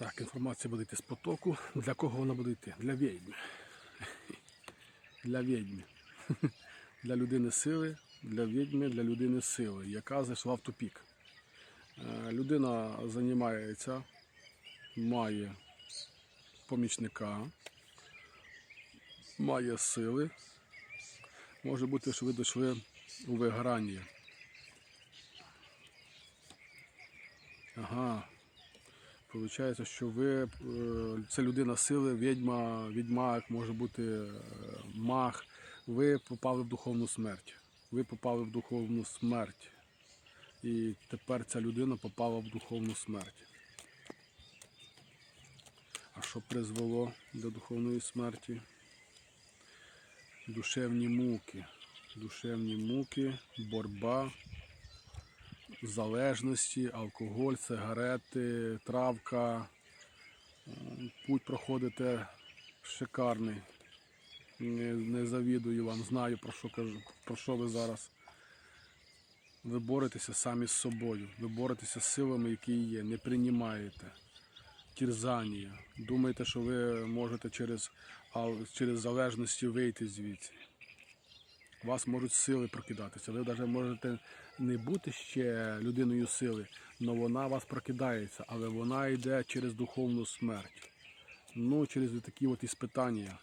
Так, інформація буде йти з потоку. Для кого вона буде йти? Для відьми. Для відьми. Для людини сили, для відьми, для людини сили, яка зайшла в тупік. Е, Людина займається, має помічника, має сили. Може бути, що ви дійшли у виграння. Ага. Получається, що ви е, це людина сили, відьма, відьмак, може бути е, маг. Ви попали в духовну смерть. Ви попали в духовну смерть. І тепер ця людина попала в духовну смерть. А що призвело до духовної смерті? Душевні муки. Душевні муки, боротьба, залежності, алкоголь, сигарети, травка. Путь проходите шикарний. Не, завідую вам, знаю про що кажу, про що ви зараз. Ви боретеся самі з собою, ви боретеся з силами, які є, не приймаєте. Тірзанія. Думаєте, що ви можете через, через залежності вийти звідси. У вас можуть сили прокидатися. Ви навіть можете не бути ще людиною сили, але вона вас прокидається, але вона йде через духовну смерть. Ну, через такі от іспитання.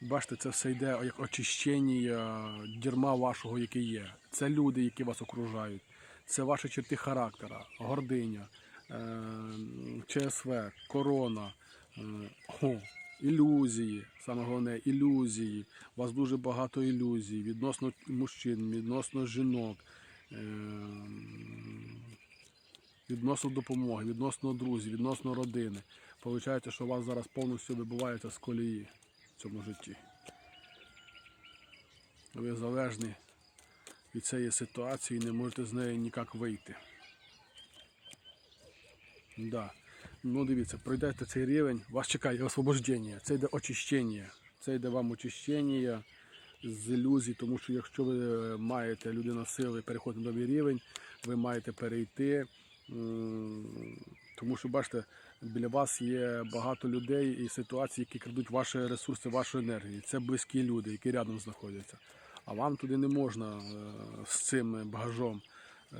Бачите, це все йде як очищення дерьма вашого, яке є. Це люди, які вас окружають. Це ваші черти характера, гординя, е, ЧСВ, корона, е, ілюзії. Саме головне ілюзії. У вас дуже багато ілюзій відносно мужчин, відносно жінок, е, відносно допомоги, відносно друзів, відносно родини. Получається, що у вас зараз повністю вибувається з колії в цьому житті. Ви залежні від цієї ситуації не можете з неї ніяк вийти. Да. Ну дивіться, пройдете цей рівень, вас чекає освобождення, це йде очищення. Це йде вам очищення з ілюзій, тому що якщо ви маєте людина сили, переходить на новий рівень, ви маєте перейти. Тому що бачите, біля вас є багато людей і ситуацій, які крадуть ваші ресурси, вашу енергію. Це близькі люди, які рядом знаходяться. А вам туди не можна е, з цим багажом. Е,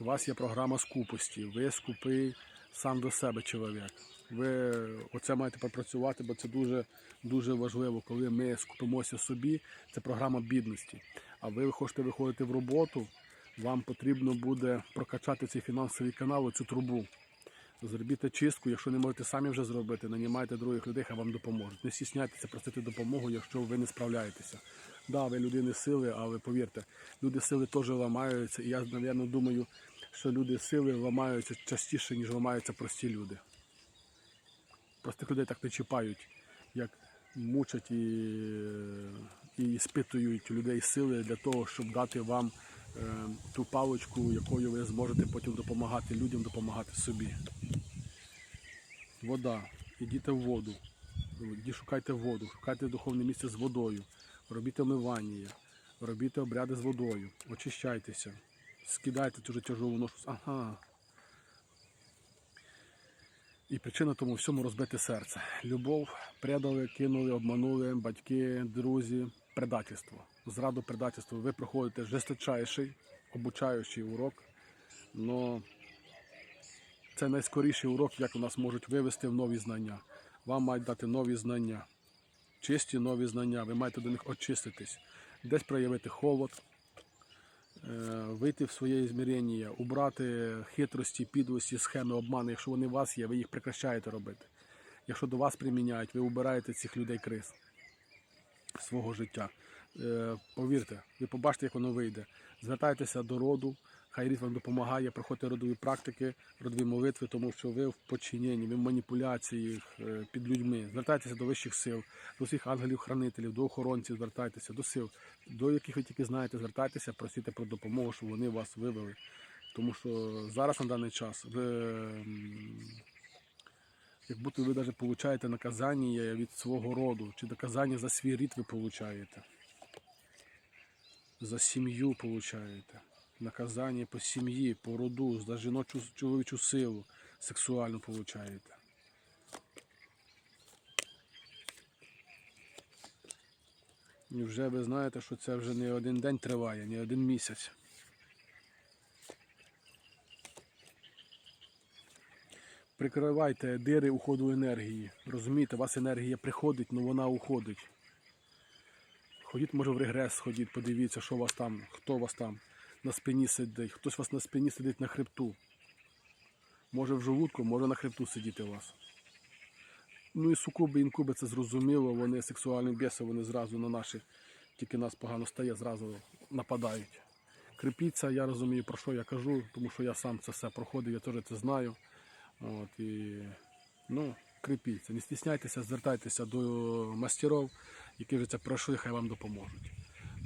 У вас є програма скупості. Ви скупий сам до себе чоловік. Ви оце маєте пропрацювати, бо це дуже, дуже важливо, коли ми скупимося собі. Це програма бідності. А ви хочете виходити в роботу, вам потрібно буде прокачати цей фінансовий канал, цю трубу. Зробіть чистку, якщо не можете самі вже зробити, нанімайте других людей, хай вам допоможуть. Не стісняйтеся просити допомогу, якщо ви не справляєтеся. Да, ви людини сили, але повірте, люди сили теж ламаються. І я, напевно, думаю, що люди сили ламаються частіше, ніж ламаються прості люди. Простих людей так не чіпають, як мучать і, і спитують людей сили для того, щоб дати вам е, ту паличку, якою ви зможете потім допомагати людям, допомагати собі. Вода. Ідіть в воду. Ідіть шукайте воду, шукайте духовне місце з водою, робіть омивання, робіть обряди з водою, очищайтеся, скидайте цю тяжову ношу. Ага. І причина тому всьому розбите серце. Любов предали, кинули, обманули, батьки, друзі, предательство. Зраду предательство. Ви проходите жесточайший, обучаючий урок. Но це найскоріший урок, як у нас можуть вивести в нові знання. Вам мають дати нові знання, чисті нові знання. Ви маєте до них очиститись, десь проявити холод, вийти в своє змірення, убрати хитрості, підлості, схеми, обмани. Якщо вони у вас є, ви їх прекращаєте робити. Якщо до вас приміняють, ви убираєте цих людей криз свого життя. Е, Повірте, ви побачите, як воно вийде. Звертайтеся до роду, хай рід вам допомагає, проходьте родові практики, родові молитви, тому що ви в подчиненні, ви в маніпуляції е, під людьми. Звертайтеся до вищих сил, до всіх ангелів-хранителів, до охоронців, звертайтеся, до сил, до яких ви тільки знаєте, звертайтеся, просіть про допомогу, щоб вони вас вивели. Тому що зараз на даний час ви. як будто ви навіть получаєте наказання від свого роду, чи наказання за свій рід ви получаєте. За сім'ю получаєте. Наказання по сім'ї, по роду, за жіночу чоловічу силу. сексуальну получаєте. І вже ви знаєте, що це вже не один день триває, не один місяць. Прикривайте дири уходу енергії. Розумієте, у вас енергія приходить, але вона уходить. Ходіть, може, в регрес, ходіть, подивіться, що у вас там, хто у вас там на спині сидить. Хтось у вас на спині сидить на хребту. Може в желудку, може на хребту сидіти у вас. Ну і сукуби, інкуби, це зрозуміло, вони сексуальні біси, вони зразу на наші, тільки нас погано стає, зразу нападають. Кріпіться, я розумію, про що я кажу, тому що я сам це все проходив, я теж це знаю. От, і, ну, кріпіться, не стісняйтеся, звертайтеся до мастерів, які вже це пройшли, хай вам допоможуть.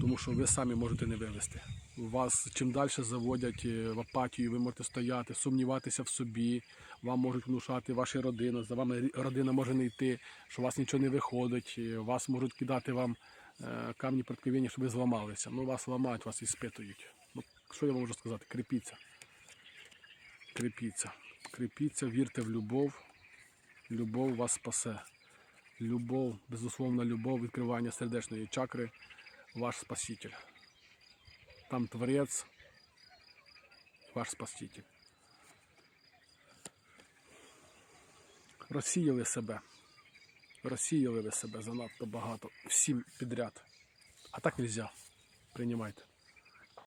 Тому що ви самі можете не вивести. Вас чим далі заводять е, в апатію, ви можете стояти, сумніватися в собі, вам можуть внушати ваші родини, за вами родина може не йти, що у вас нічого не виходить, е, вас можуть кидати вам е, камні преткновення, щоб ви зламалися. Ну, вас ламають, вас іспитують. Ну, що я вам можу сказати? Кріпіться. Кріпіться. Кріпіться, вірте в любов. Любов вас спасе. Любов, безусловна любов, відкривання сердечної чакри, ваш Спаситель. Там Творець, ваш Спаситель. Розсіяли себе. Розсіяли ви себе занадто багато. Всім підряд. А так нельзя. Приймайте.